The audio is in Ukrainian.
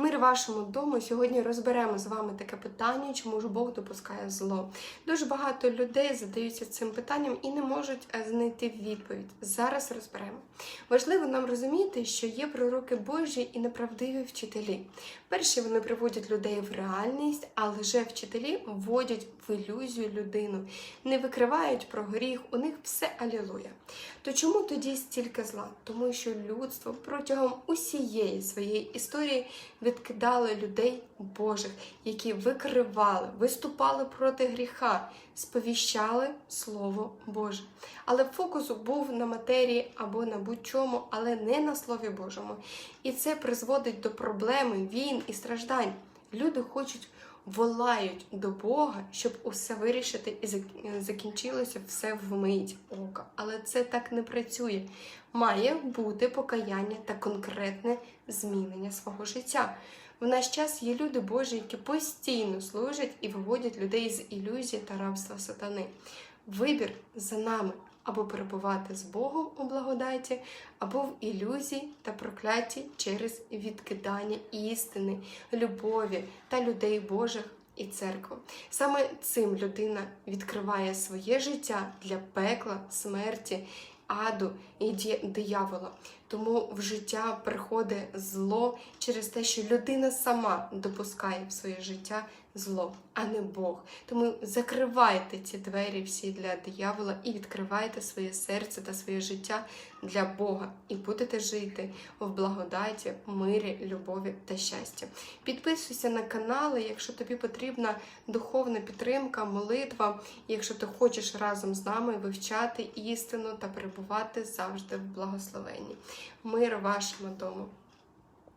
Мир вашому дому. Сьогодні розберемо з вами таке питання, чому ж Бог допускає зло. Дуже багато людей задаються цим питанням і не можуть е, знайти відповідь. Зараз розберемо. Важливо нам розуміти, що є пророки Божі і неправдиві вчителі. Перші вони приводять людей в реальність, а лже вчителі вводять в ілюзію людину, не викривають про гріх, у них все алілуя. То чому тоді стільки зла? Тому що людство протягом усієї своєї історії відкидало людей Божих, які викривали, виступали проти гріха, сповіщали Слово Боже. Але фокус був на матерії або на будь-чому, але не на Слові Божому. І це призводить до проблеми, війн і страждань. Люди хочуть волають до Бога, щоб усе вирішити і закінчилося все вмить ока. Але це так не працює. Має бути покаяння та конкретне змінення свого життя. В наш час є люди Божі, які постійно служать і виводять людей з ілюзії та рабства сатани. Вибір за нами або перебувати з Богом у благодаті, або в ілюзії та прокляті через відкидання істини, любові та людей Божих і церкви. Саме цим людина відкриває своє життя для пекла, смерті, аду і диявола. Тому в життя приходить зло через те, що людина сама допускає в своє життя зло, а не Бог. Тому закривайте ці двері всі для диявола і відкривайте своє серце та своє життя для Бога, і будете жити в благодаті, мирі, любові та щасті. Підписуйся на канали, якщо тобі потрібна духовна підтримка, молитва, якщо ти хочеш разом з нами вивчати істину та перебувати завжди в благословенні. Мир вашому дому!